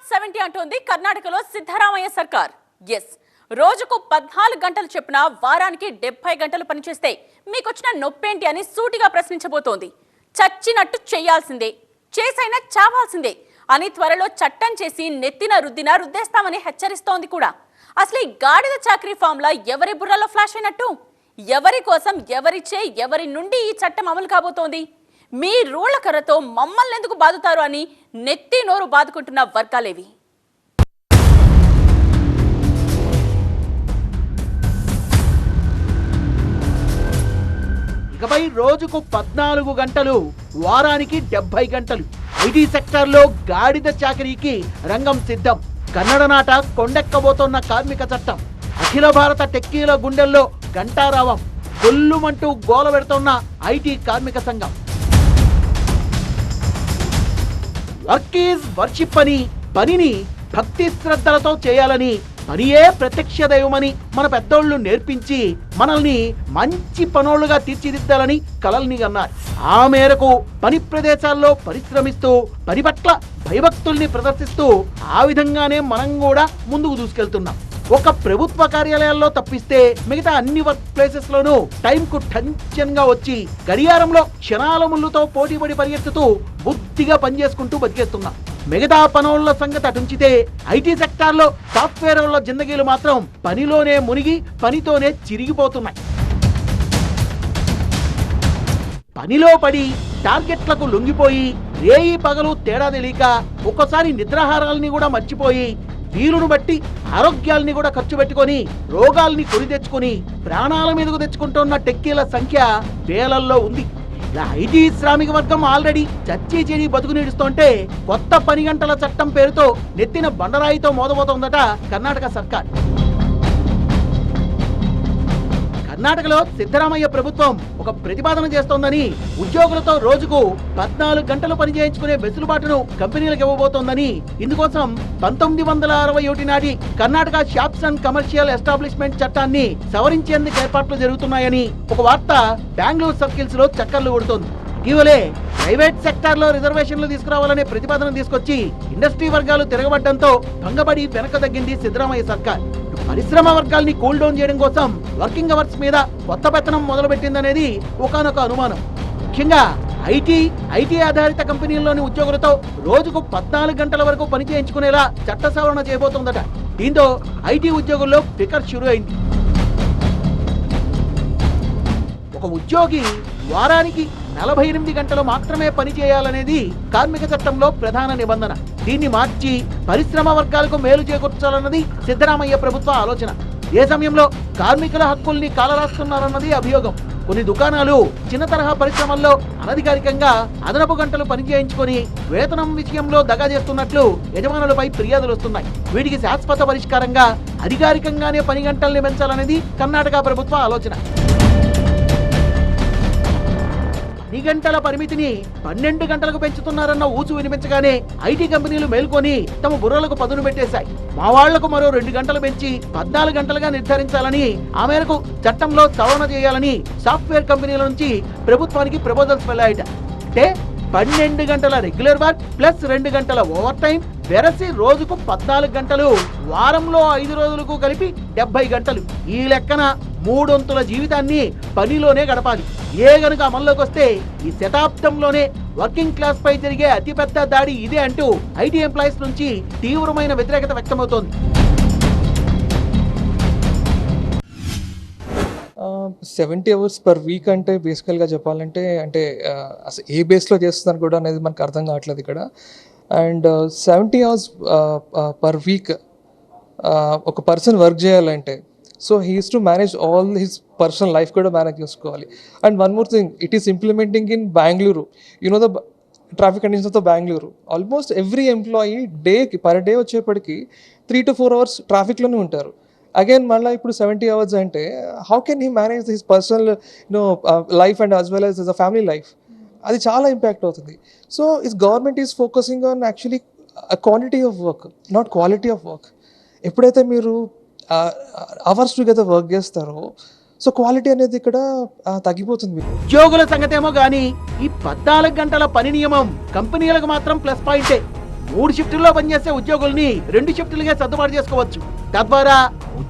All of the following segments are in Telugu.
పాయింట్ సెవెంటీ అంటోంది కర్ణాటకలో సిద్ధరామయ్య సర్కార్. ఎస్ రోజుకు పద్నాలుగు గంటలు చెప్పిన వారానికి డెబ్బై గంటలు పనిచేస్తే మీకొచ్చిన నొప్పేంటి అని సూటిగా ప్రశ్నించబోతోంది. చచ్చినట్టు చేయాల్సిందే చేసైనా చావాల్సిందే. అని త్వరలో చట్టం చేసి నెత్తిన రుద్దిన రుద్దేస్తామని హెచ్చరిస్తోంది కూడా. అసలు ఈ గాడిద చాకరీ ఫామ్లా ఎవరి బుర్రలో ఫ్లాష్ అయినట్టు? ఎవరి కోసం ఎవరిచే ఎవరి నుండి ఈ చట్టం అమలు కాబోతోంది? మీ రూళ్ళ కర్రతో మమ్మల్ని ఎందుకు బాదుతారు అని నెత్తి నోరు బాదుకుంటున్న వర్గాలేవి? ఇకపై రోజుకు పద్నాలుగు గంటలు వారానికి డెబ్బై గంటలు. ఐటీ సెక్టార్లో గాడిద చాకరీకి రంగం సిద్ధం. కన్నడ నాట కొండెక్కబోతున్న కార్మిక చట్టం. అఖిల భారత టెక్కీల గుండెల్లో గంటారావం. గొల్లుమంటూ గోల పెడుతున్న ఐటీ కార్మిక సంఘం. వర్క్ ఈజ్ వర్షిప్ అని పనిని భక్తి శ్రద్ధలతో చేయాలని పనియే ప్రత్యక్ష దైవమని మన పెద్దోళ్ళు నేర్పించి మనల్ని మంచి పనోళ్ళుగా తీర్చిదిద్దాలని కలల్ని అన్నారు. ఆ మేరకు పని ప్రదేశాల్లో పరిశ్రమిస్తూ పని పట్ల భయభక్తుల్ని ప్రదర్శిస్తూ ఆ విధంగానే మనం కూడా ముందుకు దూసుకెళ్తున్నాం. ఒక ప్రభుత్వ కార్యాలయాల్లో తప్పిస్తే మిగతా అన్ని వర్క్ ప్లేసెస్ లోనూ టైం కు టెన్షన్గా వచ్చి గడియారంలో క్షణాల ముళ్ళుతో పోటీపడి పరిగెత్తుతూ బుద్ధిగా పనిచేసుకుంటూ బతికేస్తున్నాం. మిగతా పనుల సంగతి అటుంచితే ఐటీ సెక్టార్లో సాఫ్ట్వేర్ వాళ్ళ జిందగీలు మాత్రం పనిలోనే మునిగి పనితోనే చిరిగిపోతున్నాయి. పనిలో పడి టార్గెట్లకు లొంగిపోయి రేయి పగలు తేడా తెలియక ఒక్కసారి నిద్రాహారాలని కూడా మర్చిపోయి వీలును బట్టి ఆరోగ్యాల్ని కూడా ఖర్చు పెట్టుకొని రోగాల్ని కొని తెచ్చుకొని ప్రాణాల మీదకు తెచ్చుకుంటున్న టెక్కీల సంఖ్య వేలల్లో ఉంది. ఇలా ఐటీ శ్రామిక వర్గం ఆల్రెడీ చచ్చి చెడి బతుకు నీడుస్తుంటే కొత్త పని గంటల చట్టం పేరుతో నెత్తిన బండరాయితో మోదబోతోందట కర్ణాటక సర్కార్. కర్ణాటకలో సిద్ధరామయ్య ప్రభుత్వం ఒక ప్రతిపాదన చేస్తోందని ఉద్యోగులతో రోజుకు పద్నాలుగు గంటలు పనిచేయించుకునే వెసులుబాటును కంపెనీలకు ఇవ్వబోతోందని ఇందుకోసం పంతొమ్మిది వందల అరవై ఒకటి నాటి Karnataka shops and commercial establishment చట్టాన్ని సవరించేందుకు ఏర్పాట్లు జరుగుతున్నాయని ఒక వార్త బెంగళూరు సర్కిల్స్లో చక్కర్లు కొడుతోంది. ఇటీవలే ప్రైవేట్ సెక్టార్లో రిజర్వేషన్లు తీసుకురావాలనే ప్రతిపాదన తీసుకొచ్చి ఇండస్ట్రీ వర్గాలు తిరగబడ్డంతో భంగపడి వెనక తగ్గింది సిద్ధరామయ్య సర్కార్. పరిశ్రమ వర్గాల్ని కూల్ డౌన్ చేయడం కోసం వర్కింగ్ అవర్స్ మీద కొత్త పెత్తనం మొదలుపెట్టిందనేది ఒకనొక అనుమానం. ముఖ్యంగా ఐటీ ఐటీ ఆధారిత కంపెనీల్లోని ఉద్యోగులతో రోజుకు పద్నాలుగు గంటల వరకు పని చేయించుకునేలా చట్ట సవరణ చేయబోతోందట. దీంతో ఐటీ ఉద్యోగుల్లో ఫికర్ షురు అయింది ఒక ఉద్యోగి వారానికి నలభై ఎనిమిది గంటలు మాత్రమే పని చేయాలనేది కార్మిక చట్టంలో ప్రధాన నిబంధన. దీన్ని మార్చి పరిశ్రమ వర్గాలకు మేలు చేకూర్చాలన్నది సిద్ధరామయ్య ప్రభుత్వ ఆలోచన. ఏ సమయంలో కార్మికుల హక్కుల్ని కాలరాస్తున్నారన్నది అభియోగం. కొన్ని దుకాణాలు చిన్న తరహా పరిశ్రమల్లో అనధికారికంగా అదనపు గంటలు పనిచేయించుకొని వేతనం విషయంలో దగా చేస్తున్నట్లు యజమానులపై ఫిర్యాదులు వస్తున్నాయి. వీటికి శాశ్వత పరిష్కారంగా అధికారికంగానే పని గంటల్ని పెంచాలనేది కర్ణాటక ప్రభుత్వ ఆలోచన. పది గంటల పరిమితిని పన్నెండు గంటలకు పెంచుతున్నారన్న ఊచు వినిపించగానే ఐటీ కంపెనీలు మేల్కొని తమ బుర్రలకు పదును పెట్టేశాయి. మా వాళ్ళకు మరో రెండు గంటలు పెంచి పద్నాలుగు గంటలుగా నిర్ధారించాలని ఆ మేరకు చట్టంలో సవరణ చేయాలని సాఫ్ట్వేర్ కంపెనీల నుంచి ప్రభుత్వానికి ప్రపోజల్స్ వెళ్ళాయట. అంటే పన్నెండు గంటల రెగ్యులర్ వర్క్ ప్లస్ రెండు గంటల ఓవర్ టైం వెరసి రోజుకు పద్నాలుగు గంటలు. వారంలో ఐదు రోజులకు కలిపి డెబ్బై గంటలు. ఈ లెక్కన మూడొంతుల జీవితాన్ని పనిలోనే గడపాలి. ఏ గనుక అమల్లోకి వస్తే ఈ శతాబ్దంలోనే వర్కింగ్ క్లాస్ పై జరిగే అతిపెద్ద దాడి ఇదే అంటూ ఐటీ ఎంప్లాయీస్ నుంచి తీవ్రమైన వ్యతిరేకత వ్యక్తమవుతోంది. సెవెంటీ అవర్స్ పర్ వీక్ అంటే బేసికల్గా చెప్పాలంటే అంటే అసలు ఏ బేస్లో చేస్తున్నారు కూడా అనేది మనకు అర్థం కావట్లేదు ఇక్కడ. And seventy hours per week ఒక పర్సన్ వర్క్ చేయాలంటే so he's to manage all his personal life కూడా మేనేజ్ చేసుకోవాలి. And one more thing it is implementing in Bengaluru you know the traffic కండిషన్స్తో Bengaluru almost every employee డేకి పర్ డే వచ్చేప్పటికి త్రీ టు ఫోర్ అవర్స్ ట్రాఫిక్లోనే ఉంటారు. అగైన్ మళ్ళీ ఇప్పుడు సెవెంటీ అవర్స్ అంటే how can he manage his personal you know life and as well as a family life అది చాలా ఇంపాక్ట్ అవుతుంది. So is government is focusing on actually quantity of work not quality of work ఎప్పుడైతే మీరు అవర్స్ టుగెదర్ వర్క్ చేస్తారో సో క్వాలిటీ అనేది ఇక్కడ తగ్గిపోతుంది. ఉద్యోగుల సంగతేమో కానీ ఈ పద్నాలుగు గంటల పని నియమం కంపెనీలకు మాత్రం ప్లస్ పాయింటే. మూడు షిఫ్టుల్లో పనిచేసే ఉద్యోగుల్ని రెండు షిఫ్టులుగా సర్దుబాటు చేసుకోవచ్చు. తద్వారా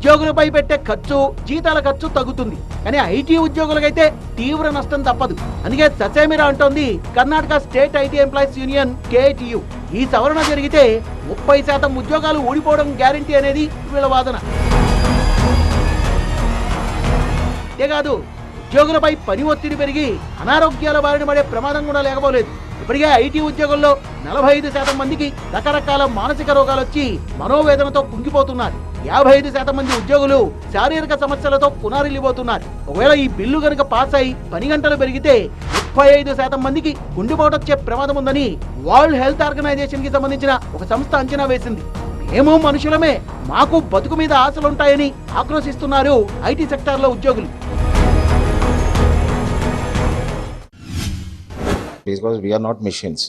ఉద్యోగులపై పెట్టే ఖర్చు జీతాల ఖర్చు తగ్గుతుంది. కానీ ఐటీ ఉద్యోగులకైతే తీవ్ర నష్టం తప్పదు. అందుకే ససేమిరా అంటోంది Karnataka state IT employees union KTU ఈ సవరణ జరిగితే ముప్పై శాతం ఉద్యోగాలు ఊడిపోవడం గ్యారంటీ అనేది వీళ్ళ వాదన. అంతేకాదు ఉద్యోగులపై పని ఒత్తిడి పెరిగి అనారోగ్యాల బారిన పడే ప్రమాదం కూడా లేకపోలేదు. ఇప్పటికే ఐటీ ఉద్యోగుల్లో నలభై ఐదు శాతం మందికి రకరకాల మానసిక రోగాలు వచ్చి మనోవేదనతో కుంగిపోతున్నారు. యాభై ఐదు శాతం మంది ఉద్యోగులు శారీరక సమస్యలతో పునారిల్లిపోతున్నారు ఒకవేళ ఈ బిల్లు గనుక పాస్ అయి పని గంటలు పెరిగితే ముప్పై ఐదు శాతం మందికి గుండెపోటు వచ్చే ప్రమాదం ఉందని వరల్డ్ హెల్త్ ఆర్గనైజేషన్కి సంబంధించిన ఒక సంస్థ అంచనా వేసింది. మేము మనుషులమే మాకు బతుకు మీద ఆశలుంటాయని ఆక్రోశిస్తున్నారు ఐటీ సెక్టార్లో ఉద్యోగులు. Because we're not machines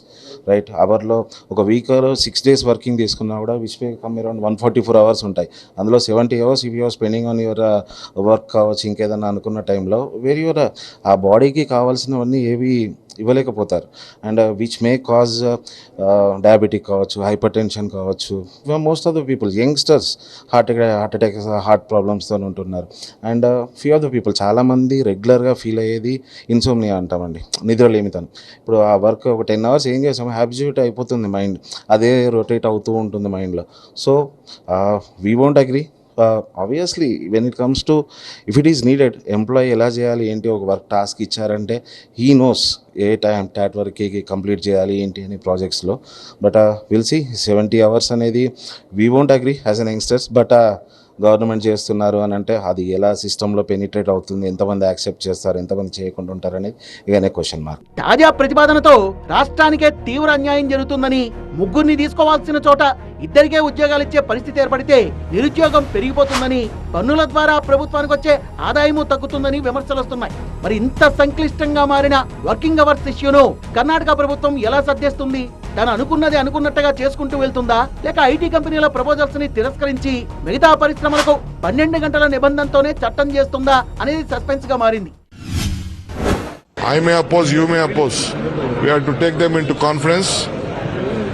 right అవర్లో ఒక వీక్ సిక్స్ డేస్ వర్కింగ్ తీసుకున్నా కూడా which may come around one forty four hours ఉంటాయి. అందులో seventy hours if you're spending on your work కావచ్చు ఇంకేదన్నా అనుకున్న టైంలో వేర్ యువర్ ఆ బాడీకి కావాల్సినవన్నీ ఏవి ఇవ్వలేకపోతారు. And which may cause diabetic కావచ్చు హైపర్ టెన్షన్ కావచ్చు most of the people youngsters heart heart attacks heart ప్రాబ్లమ్స్తో ఉంటున్నారు. And few of the people చాలామంది రెగ్యులర్గా ఫీల్ అయ్యేది ఇన్సోమ్నియా అంటామండి. నిద్రలేమితనం. ఇప్పుడు ఆ వర్క్ ఒక టెన్ అవర్స్ ఏం చేస్తాం హ్యాబిట్యూట్ అయిపోతుంది మైండ్ అదే రొటేట్ అవుతూ ఉంటుంది మైండ్లో so we won't agree obviously when it comes to if it is needed employee ఎలా చేయాలి ఏంటి ఒక వర్క్ టాస్క్ ఇచ్చారంటే he knows a time that work complete చేయాలి ఏంటి అని ప్రాజెక్ట్స్లో but will see seventy hours అనేది we won't agree as an youngsters but government చేస్తున్నారు అని అంటే అది ఎలా సిస్టంలో పెనిట్రేట్ అవుతుంది ఎంతమంది యాక్సెప్ట్ చేస్తారు ఎంతమంది చేయకుండా ఉంటారు అనేది ఇవన్నీ క్వశ్చన్ మార్క్ తాజా ప్రతిపాదనతో రాష్ట్రానికే తీవ్ర అన్యాయం జరుగుతుందని ముగ్గురిని తీసుకోవాల్సిన చోట ఇద్దరికే ఉద్యోగాలు ఇచ్చే పరిస్థితి ఏర్పడితే నిరుద్యోగం పెరిగిపోతుందని పన్నుల ద్వారా ప్రభుత్వానికి వచ్చే ఆదాయము తగ్గుతుందని విమర్శలు వస్తున్నాయి. మరి ఇంత సంక్లిష్టంగా మారిన వర్కింగ్ అవర్స్ ఇష్యూను కర్ణాటక ప్రభుత్వం ఎలా సర్దేస్తుంది? తను అనుకున్నది అనుకున్నట్టుగా చేసుకుంటూ వెళ్తుందా లేక ఐటీ కంపెనీల ప్రపోజల్స్ని తిరస్కరించి మిగతా పరిశ్రమలకు పన్నెండు గంటల నిబంధనతోనే చట్టం చేస్తుందా అనేది సస్పెన్స్గా మారింది I may oppose, you may oppose. We have to take them into conference.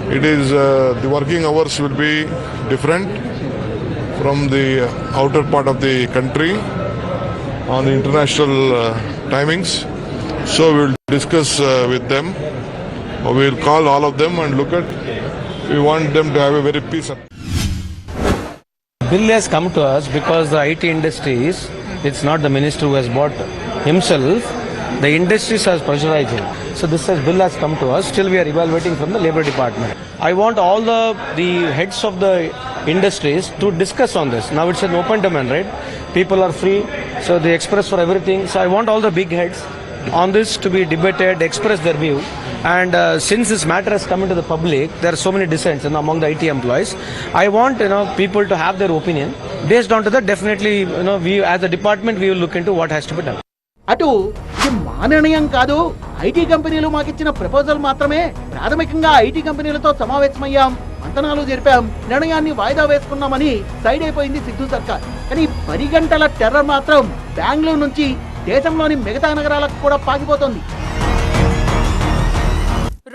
It is uh, the working hours will be different from the outer part of the country on the international uh, timings. So we will discuss uh, with them. We will call all of them and look at. We want them to have a very peace. bill has come to us because the IT industries, it's not the minister who has bought himself, the industries has pressurized him. So this has, bill has come to us. Still we are evaluating from the labor department. I want all the the heads of the industries to discuss on this. Now it's an open domain, right? People are free, so they express for everything. So I want all the big heads on this to be debated, express their view. And uh, since this matter has come into the public, there are so many dissents you know, among the IT employees. I want you know people to have their opinion. Based on to that, definitely you know we as a department we will look into what has to be done. అటు ఇది మా నిర్ణయం కాదు ఐటీ కంపెనీలు మాకిచ్చిన ప్రపోజల్ మాత్రమే ప్రాథమికంగా ఐటీ కంపెనీలతో సమావేశమయ్యాం మంతనాలు జరిపాం నిర్ణయాన్ని వాయిదా వేసుకున్నామని సైడ్ అయిపోయింది సిద్ధు సర్కార్ కానీ పది గంటల టెర్రర్ మాత్రం బెంగళూరు నుంచి దేశంలోని మిగతా నగరాలకు కూడా పాకిపోతోంది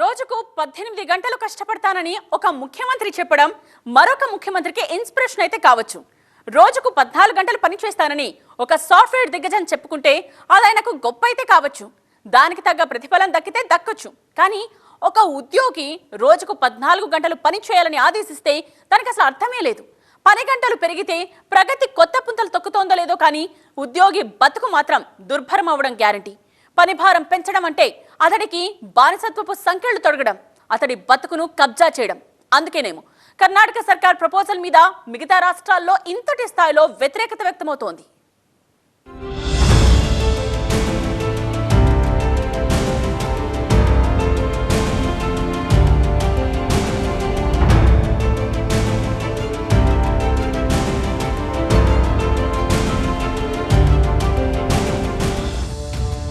రోజుకు పద్దెనిమిది గంటలు కష్టపడతానని ఒక ముఖ్యమంత్రి చెప్పడం మరొక ముఖ్యమంత్రికి ఇన్స్పిరేషన్ అయితే కావచ్చు. రోజుకు పద్నాలుగు గంటలు పనిచేస్తానని ఒక సాఫ్ట్వేర్ దిగ్గజం చెప్పుకుంటే అది ఆయనకు గొప్ప అయితే కావచ్చు. దానికి తగ్గ ప్రతిఫలం దక్కితే దక్కచ్చు. కానీ ఒక ఉద్యోగి రోజుకు పద్నాలుగు గంటలు పని చేయాలని ఆదేశిస్తే దానికి అసలు అర్థమే లేదు. పని గంటలు పెరిగితే ప్రగతి కొత్త పుంతలు తొక్కుతోందో లేదో కానీ ఉద్యోగి బతుకు మాత్రం దుర్భరం అవడం గ్యారంటీ పని భారం పెంచడం అంటే అతడికి బానిసత్వపు సంఖ్యలు తొడగడం అతడి బతుకును కబ్జా చేయడం. అందుకేనేమో కర్ణాటక సర్కార్ ప్రపోజల్ మీద మిగతా రాష్ట్రాల్లో ఇంతటి స్థాయిలో వ్యతిరేకత వ్యక్తమవుతోంది.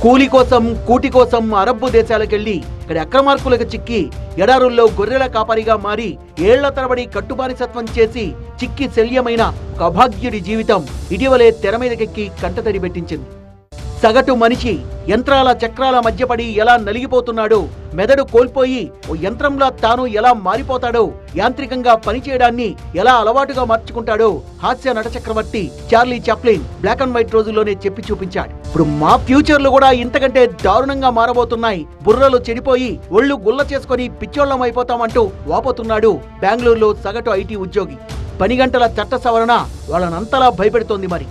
కూలి కోసం కూటి కోసం అరబ్బు దేశాలకెళ్ళి ఇక్కడ అక్రమార్కులకు చిక్కి ఎడారుల్లో గొర్రెల కాపరిగా మారి ఏళ్ళ తరబడి కట్టుబానిసత్వం చేసి చిక్కి శల్యమైన ఒక అభాగ్యుడి జీవితం ఇటీవలే తెర మీదకెక్కి కంటతడి పెట్టించింది. సగటు మనిషి యంత్రాల చక్రాల మధ్యపడి ఎలా నలిగిపోతున్నాడో మెదడు కోల్పోయి ఓ యంత్రంలా తాను ఎలా మారిపోతాడో యాంత్రికంగా పనిచేయడాన్ని ఎలా అలవాటుగా మార్చుకుంటాడో హాస్య నట చక్రవర్తి Charlie Chaplin black and white రోజుల్లోనే చెప్పి చూపించాడు. ఇప్పుడు మా ఫ్యూచర్లు కూడా ఇంతకంటే దారుణంగా మారబోతున్నాయి. బుర్రలు చెడిపోయి ఒళ్ళు గుల్ల చేసుకొని పిచ్చోళ్ళం అయిపోతామంటూ వాపోతున్నాడు బెంగళూరులో సగటు ఐటీ ఉద్యోగి. పని గంటల చట్ట సవరణ వాళ్ళనంతలా భయపెడుతోంది మరి.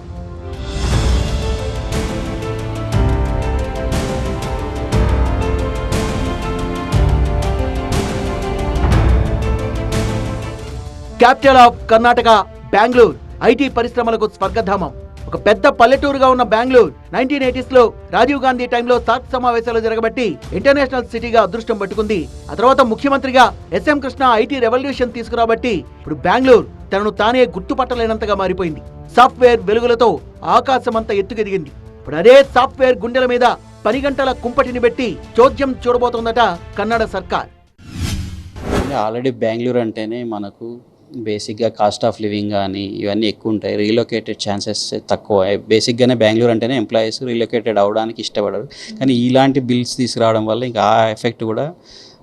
Capital of Karnataka Bengaluru IT పరిశ్రమలకు స్వర్గధామం. ఒక పెద్ద పల్లెటూరుగా ఉన్న బెంగళూరు నైన్టీన్ ఎయిటీస్లో రాజీవ్ గాంధీ టైంలో సాత్ సమావేశాలు జరగబట్టి ఇంటర్నేషనల్ సిటీగా అదృష్టం పట్టుకుంది. ఆ తర్వాత ముఖ్యమంత్రిగా ఎస్ఎం కృష్ణ ఐటీ రెవల్యూషన్ తీసుకురాబట్టి ఇప్పుడు బెంగళూరు తనను తానే గుర్తుపట్టలేనంతగా మారిపోయింది. సాఫ్ట్వేర్ వెలుగులతో ఆకాశమంతా ఎత్తుకెదిగింది. ఇప్పుడు అదే సాఫ్ట్వేర్ గుండెల మీద పని గంటల కుంపటిని పెట్టి చోద్యం చూడబోతోందట కన్నడ సర్కార్. ఆల్రెడీ బెంగళూరు అంటేనే మనకు బేసిక్గా కాస్ట్ ఆఫ్ లివింగ్ కానీ ఇవన్నీ ఎక్కువ ఉంటాయి. రీలొకేటెడ్ ఛాన్సెస్ తక్కువ. బేసిక్గానే బెంగళూరు అంటేనే ఎంప్లాయీస్ రీలొకేటెడ్ అవ్వడానికి ఇష్టపడరు. కానీ ఇలాంటి బిల్స్ తీసుకురావడం వల్ల ఇంకా ఆ ఎఫెక్ట్ కూడా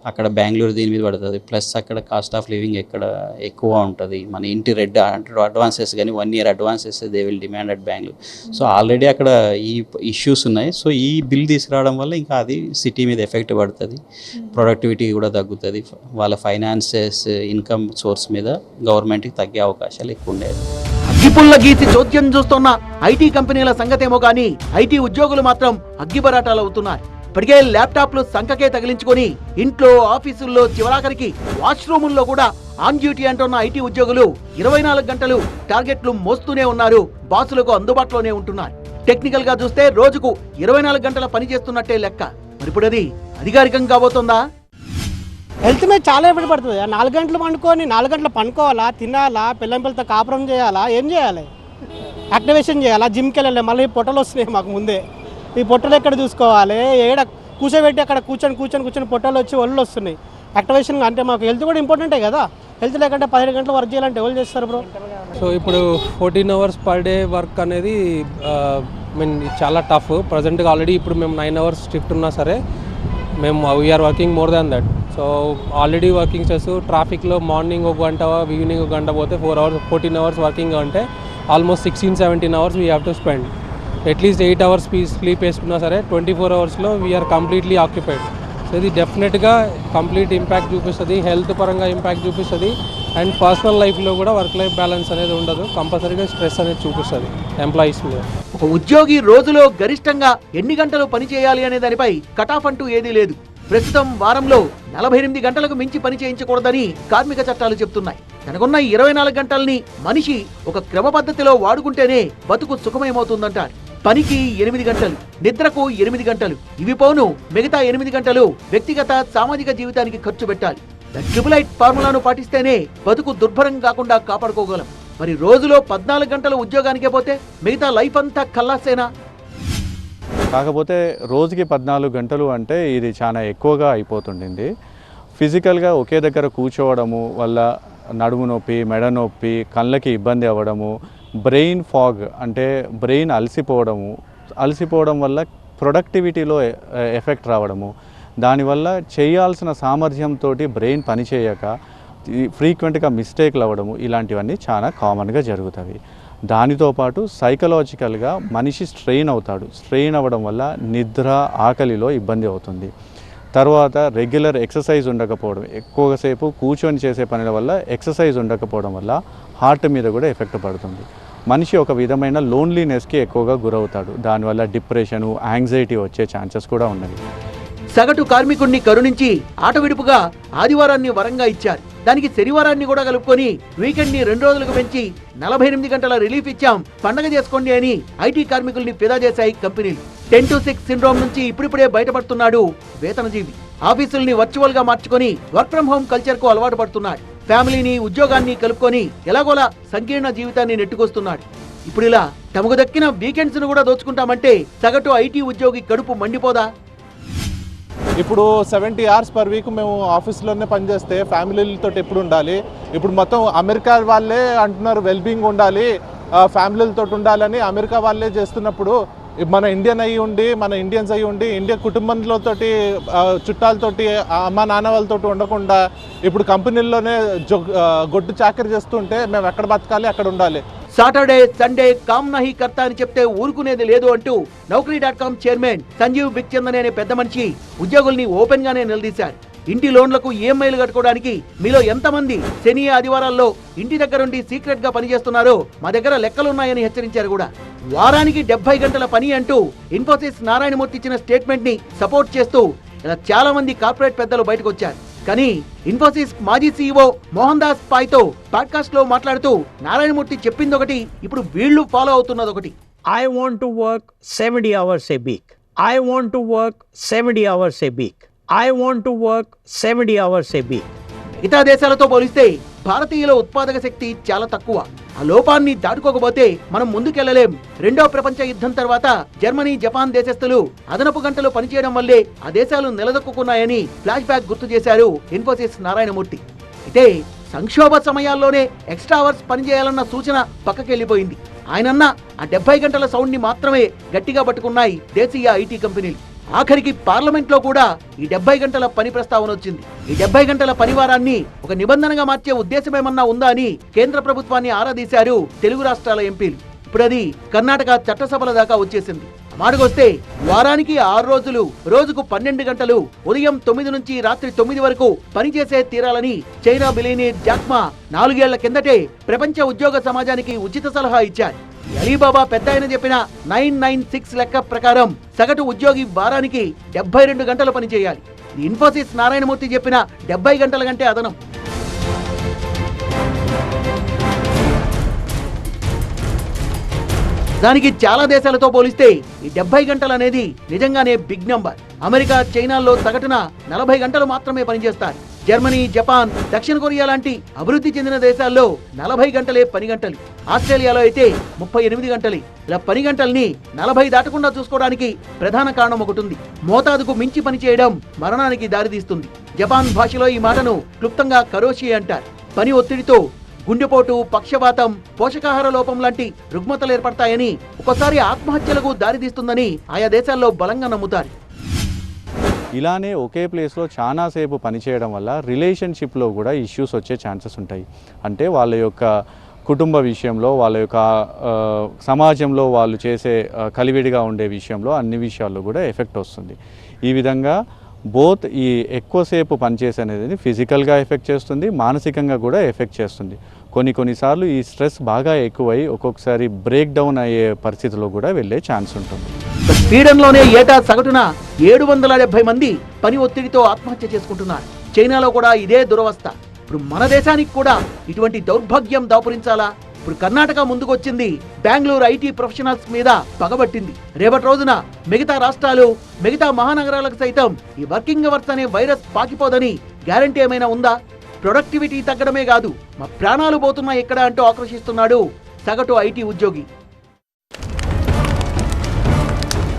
అక్కడ బెంగళూరు దీని మీద పడుతుంది. ప్లస్ అక్కడ కాస్ట్ ఆఫ్ లివింగ్ ఎక్కడ ఎక్కువ ఉంటుంది. మన ఇంటి రెడ్ అడ్వాన్సెస్ కానీ one year advances they will demand at Bengaluru. So already అక్కడ ఈ ఇష్యూస్ ఉన్నాయి. సో ఈ బిల్ తీసుకురావడం వల్ల ఇంకా అది సిటీ మీద ఎఫెక్ట్ పడుతుంది. ప్రొడక్టివిటీ కూడా తగ్గుతుంది. వాళ్ళ ఫైనాన్సెస్ ఇన్కమ్ సోర్స్ మీద గవర్నమెంట్కి తగ్గే అవకాశాలు ఎక్కువ ఉండేది అగ్గిపుల్ల గీసి చోద్యం చూస్తున్న ఐటీ కంపెనీల సంగతేమో గానీ ఐటీ ఉద్యోగులు మాత్రం అగ్గిబరాటాలు అవుతున్నారు ఇప్పటికే ల్యాప్టాప్లు సంఖకే తగిలించుకొని ఇంట్లో ఆఫీసుల్లో చివరాఖరికి వాష్రూముల్లో కూడా ఆన్ డ్యూటీ అంటున్న ఐటీ ఉద్యోగులు ఇరవై నాలుగు గంటలు టార్గెట్లు మోస్తూనే ఉన్నారు. బాసులకు అందుబాటులోనే ఉంటున్నారు. టెక్నికల్గా చూస్తే రోజుకు ఇరవై నాలుగు గంటల పని చేస్తున్నట్టే లెక్క. ఇప్పుడు అది అధికారికంగా కాబోతుందా? హెల్త్ మీద చాలా ఇబ్బంది పడుతుంది. నాలుగు గంటలు పండుకొని నాలుగు గంటలు పండుకోవాలా తినాలా పిల్లం పిల్లతో కాపురం చేయాలా ఏం చేయాలి? యాక్టివేషన్ చేయాలా? జిమ్కి వెళ్ళాలి మళ్ళీ పొట్టలు వస్తున్నాయి మాకు ముందే. ఈ పొట్టలు ఎక్కడ చూసుకోవాలి? ఏడ కూర్చోబెట్టి అక్కడ కూర్చొని కూర్చొని కూర్చొని పొట్టలు వచ్చి ఒళ్ళు వస్తున్నాయి. యాక్టివేషన్ అంటే మాకు హెల్త్ కూడా ఇంపార్టెంటే కదా? హెల్త్ లేకుంటే పదిహేను గంటలు వర్క్ చేయాలంటే ఎవరు చేస్తారు బ్రో సో ఇప్పుడు fourteen hours per day work అనేది మీన్ చాలా టఫ్ ప్రజెంట్గా ఆల్రెడీ ఇప్పుడు మేము నైన్ అవర్స్ షిఫ్ట్ ఉన్నా సరే మేము we're working more than that so already working చేస్తూ ట్రాఫిక్లో మార్నింగ్ ఒక గంట ఈవినింగ్ ఒక గంట పోతే four hours fourteen hours working అంటే almost sixteen seventeen hours we have to spend at least eight hours sleep వేసుకున్నా సరే ట్వంటీ ఫోర్ అవర్స్లో వీఆర్ కంప్లీట్లీ ఆక్యుపైడ్ సో ఇది డెఫినెట్గా కంప్లీట్ ఇంపాక్ట్ చూపిస్తుంది హెల్త్ పరంగా ఇంపాక్ట్ చూపిస్తుంది అండ్ పర్సనల్ లైఫ్లో కూడా వర్క్ లైఫ్ బ్యాలెన్స్ అనేది ఉండదు. కంపల్సరీగా స్ట్రెస్ అనేది చూపిస్తుంది ఎంప్లాయీస్ మీద. ఒక ఉద్యోగి రోజులో గరిష్టంగా ఎన్ని గంటలు పని చేయాలి అనే దానిపై కటాఫ్ అంటూ ఏదీ లేదు. ప్రస్తుతం వారంలో నలభై ఎనిమిది గంటలకు మించి పని చేయించకూడదని కార్మిక చట్టాలు చెప్తున్నాయి. తనకున్న ఇరవై నాలుగు గంటల్ని మనిషి ఒక క్రమ పద్ధతిలో వాడుకుంటేనే బతుకు సుఖమయమవుతుందంటారు. పనికి ఎనిమిది గంటలు నిద్రకు ఎనిమిది గంటలు. ఇవి పోను మిగతా ఎనిమిది గంటలు వ్యక్తిగత సామాజిక జీవితానికి ఖర్చు పెట్టాలి. ద ట్రిపుల్ ఐట్ ఫార్ములాను పాటిస్తేనే బతుకు దుర్భరం కాకుండా కాపాడుకోగలం. మరి రోజులో పద్నాలుగు గంటలు ఉద్యోగానికే పోతే మిగతా లైఫ్ అంతా కల్లాసేనా? కాకపోతే రోజుకి పద్నాలుగు గంటలు అంటే ఇది చాలా ఎక్కువగా అయిపోతుండింది. ఫిజికల్గా ఒకే దగ్గర కూర్చోవడము వల్ల నడుము నొప్పి మెడ నొప్పి కళ్ళకి ఇబ్బంది అవ్వడము బ్రెయిన్ ఫాగ్ అంటే బ్రెయిన్ అలసిపోవడము అలసిపోవడం వల్ల ప్రొడక్టివిటీలో ఎఫెక్ట్ రావడము. దానివల్ల చేయాల్సిన సామర్థ్యంతో బ్రెయిన్ పనిచేయక ఫ్రీక్వెంట్గా మిస్టేక్లు అవ్వడము ఇలాంటివన్నీ చాలా కామన్గా జరుగుతాయి. దానితో పాటు సైకలాజికల్గా మనిషి స్ట్రెయిన్ అవుతాడు. స్ట్రెయిన్ అవ్వడం వల్ల నిద్ర ఆకలిలో ఇబ్బంది అవుతుంది. తర్వాత రెగ్యులర్ ఎక్సర్సైజ్ ఉండకపోవడం ఎక్కువసేపు కూర్చొని చేసే పనుల వల్ల ఎక్సర్సైజ్ ఉండకపోవడం వల్ల హార్ట్ మీద కూడా ఎఫెక్ట్ పడుతుంది. మనిషి ఒక విధమైన లోన్లీనెస్కి ఎక్కువగా గురవుతాడు. దానివల్ల డిప్రెషను యాంగ్జైటీ వచ్చే ఛాన్సెస్ కూడా ఉన్నవి. సగటు కార్మికుడిని కరుణించి ఆట విడుపుగా ఆదివారాన్ని వరంగా ఇచ్చారు. దానికి శనివారాన్ని కూడా కలుపుకొని వీకెండ్ని రెండు రోజులకు పెంచి నలభై ఎనిమిది గంటల రిలీఫ్ ఇచ్చాం. పండగ చేసుకోండి అని ఐటీ కార్మికుల్ని ఫిదా చేశాయి కంపెనీలు. టెన్ టు సిక్స్ సిండ్రోమ్ నుంచి ఇప్పుడిప్పుడే బయటపడుతున్నాడు వేతనజీవి ఆఫీసుల్ని వర్చువల్గా మార్చుకొని వర్క్ ఫ్రం హోమ్ కల్చర్కు అలవాటు పడుతున్నాడు. ఫ్యామిలీని ఉద్యోగాన్ని కలుపుకొని ఎలాగోలా సంకీర్ణ జీవితాన్ని నెట్టుకొస్తున్నాడు. ఇప్పుడు ఇలా తమకు దక్కిన వీకెండ్స్ను కూడా దోచుకుంటామంటే సగటు ఐటీ ఉద్యోగి కడుపు మండిపోదా? ఇప్పుడు సెవెంటీ అవర్స్ పర్ వీక్ మేము ఆఫీస్లోనే పనిచేస్తే ఫ్యామిలీలతో ఎప్పుడు ఉండాలి? ఇప్పుడు మొత్తం అమెరికా వాళ్ళే అంటున్నారు వెల్బీయింగ్ ఉండాలి ఫ్యామిలీలతో ఉండాలని అమెరికా వాళ్ళే చేస్తున్నప్పుడు మన ఇండియన్ అయి ఉండి మన ఇండియన్స్ అయి ఉండి ఇండియా కుటుంబంలోతోటి చుట్టాలతోటి అమ్మ నాన్న వాళ్ళతోటి ఉండకుండా ఇప్పుడు కంపెనీల్లోనే గొడ్డు చాకరీ చేస్తుంటే మేము ఎక్కడ బతకాలి అక్కడ ఉండాలి. సాటర్డే సండే కామ్ నహి కర్త అని చెప్తే ఊరుకునేది లేదు అంటూ Naukri dot com chairman Sanjeev Bikhchandani అనే పెద్ద మనిషి ఉద్యోగుల్ని ఓపెన్ గానే నిలదీశారు. ఇంటి లోన్లకు ఈఎంఐలు కట్టుకోవడానికి మీలో ఎంతమంది శని ఆదివారాల్లో ఇంటి దగ్గరుండి సీక్రెట్గా పనిచేస్తున్నారో మా దగ్గర లెక్కలున్నాయని హెచ్చరించారు కూడా. వారానికి డెబ్బై గంటల పని అంటూ ఇన్ఫోసిస్ నారాయణమూర్తి ఇచ్చిన స్టేట్మెంట్ని సపోర్ట్ చేస్తూ ఇలా చాలా మంది కార్పొరేట్ పెద్దలు బయటకు వచ్చారు కానీ ఇన్ఫోసిస్ మాజీ సీఈఓ మోహన్ దాస్ పాయ్తో పాడ్కాస్ట్లో మాట్లాడుతూ నారాయణమూర్తి చెప్పింది ఒకటి ఇప్పుడు వీళ్ళు ఫాలో అవుతున్నది ఒకటి I want to work seventy hours a week I want to work seventy hours a week I want to work 70 hours a ఇతర మిగతా దేశాలతో పోలిస్తే భారతీయుల ఉత్పాదక శక్తి చాలా తక్కువ. ఆ లోపాన్ని దాటుకోకపోతే మనం ముందుకెళ్ళలేం. రెండో ప్రపంచ యుద్ధం తర్వాత జర్మనీ జపాన్ దేశస్థులు అదనపు గంటలు పనిచేయడం వల్లే ఆ దేశాలు నిలదొక్కున్నాయని ఫ్లాష్ బ్యాక్ గుర్తు చేశారు ఇన్ఫోసిస్ నారాయణమూర్తి. అయితే సంక్షోభ సమయాల్లోనే ఎక్స్ట్రా అవర్స్ పనిచేయాలన్న సూచన పక్కకెళ్ళిపోయింది ఆయనన్న ఆ డెబ్బై గంటల సౌండ్ని మాత్రమే గట్టిగా పట్టుకున్నాయి దేశీయ ఐటీ కంపెనీలు. ఆఖరికి పార్లమెంట్లో కూడా ఈ డెబ్బై గంటల పని ప్రస్తావన వచ్చింది. ఈ డెబ్బై గంటల పనివారాన్ని ఒక నిబంధనగా మార్చే ఉద్దేశమేమన్నా ఉందా అని కేంద్ర ప్రభుత్వాన్ని ఆరాధీశారు తెలుగు రాష్ట్రాల ఎంపీలు. ఇప్పుడు అది కర్ణాటక చట్టసభల దాకా వచ్చేసింది. మాటకొస్తే వారానికి ఆరు రోజులు రోజుకు పన్నెండు గంటలు ఉదయం తొమ్మిది నుంచి రాత్రి తొమ్మిది వరకు పనిచేసే తీరాలని చైనా బిలీనీర్ జాక్మా నాలుగేళ్ళ కిందటే ప్రపంచ ఉద్యోగ సమాజానికి ఉచిత సలహా ఇచ్చారు. అలీబాబా పెద్ద ఆయన చెప్పిన నైన్ నైన్ సిక్స్ లెక్క ప్రకారం సగటు ఉద్యోగి వారానికి డెబ్బై రెండు గంటలు పనిచేయాలి. ఇన్ఫోసిస్ నారాయణమూర్తి చెప్పిన డెబ్బై గంటల కంటే అదనం. దానికి చాలా దేశాలతో పోలిస్తే ఈ డెబ్బై గంటలు అనేది నిజంగానే బిగ్ నంబర్ అమెరికా చైనాల్లో సగటున నలభై గంటలు మాత్రమే పనిచేస్తారు. జర్మనీ జపాన్ దక్షిణ కొరియా లాంటి అభివృద్ధి చెందిన దేశాల్లో నలభై గంటలే పని గంటలు. ఆస్ట్రేలియాలో అయితే ముప్పై ఎనిమిది గంటలు. ఇలా పని గంటల్ని నలభై దాటకుండా చూసుకోవడానికి ప్రధాన కారణం ఒకటి ఉంది మోతాదుకు మించి పని చేయడం మరణానికి దారితీస్తుంది. జపాన్ భాషలో ఈ మాటను క్లుప్తంగా కరోషి అంటారు. పని ఒత్తిడితో గుండెపోటు పక్షవాతం పోషకాహార లోపం లాంటి రుగ్మతలు ఏర్పడతాయని ఒకసారి ఆత్మహత్యలకు దారితీస్తుందని ఆయా దేశాల్లో బలంగా నమ్ముతారు. ఇలానే ఒకే ప్లేస్లో చాలాసేపు పనిచేయడం వల్ల రిలేషన్షిప్లో కూడా ఇష్యూస్ వచ్చే ఛాన్సెస్ ఉంటాయి. అంటే వాళ్ళ యొక్క కుటుంబ విషయంలో వాళ్ళ యొక్క సమాజంలో వాళ్ళు చేసే కలివిడిగా ఉండే విషయంలో అన్ని విషయాల్లో కూడా ఎఫెక్ట్ వస్తుంది. ఈ విధంగా బోత్ ఈ ఎక్కువసేపు పనిచేసే అనేది ఫిజికల్గా ఎఫెక్ట్ చేస్తుంది మానసికంగా కూడా ఎఫెక్ట్ చేస్తుంది. కొన్ని కొన్నిసార్లు ఈ స్ట్రెస్ బాగా ఎక్కువై ఒక్కొక్కసారి బ్రేక్ డౌన్ అయ్యే పరిస్థితిలో కూడా వెళ్ళే ఛాన్స్ ఉంటుంది. స్వీడన్లోనే ఏటా సగటున ఏడు వందల డెబ్బై మంది పని ఒత్తిడితో ఆత్మహత్య చేసుకుంటున్నారు. చైనాలో కూడా ఇదే దురవస్థ. ఇప్పుడు మన దేశానికి కూడా ఇటువంటి దౌర్భాగ్యం దాపురించాలా? ఇప్పుడు కర్ణాటక ముందుకొచ్చింది. బెంగళూరు ఐటీ ప్రొఫెషనల్స్ మీద పగబట్టింది. రేపటి రోజున మిగతా రాష్ట్రాలు మిగతా మహానగరాలకు సైతం ఈ వర్కింగ్ అవర్స్ అనే వైరస్ పాకిపోదని గ్యారంటీ ఏమైనా ఉందా? ప్రొడక్టివిటీ తగ్గడమే కాదు మా ప్రాణాలు పోతున్నాయి ఎక్కడ అంటూ ఆక్రోషిస్తున్నాడు సగటు ఐటీ ఉద్యోగి.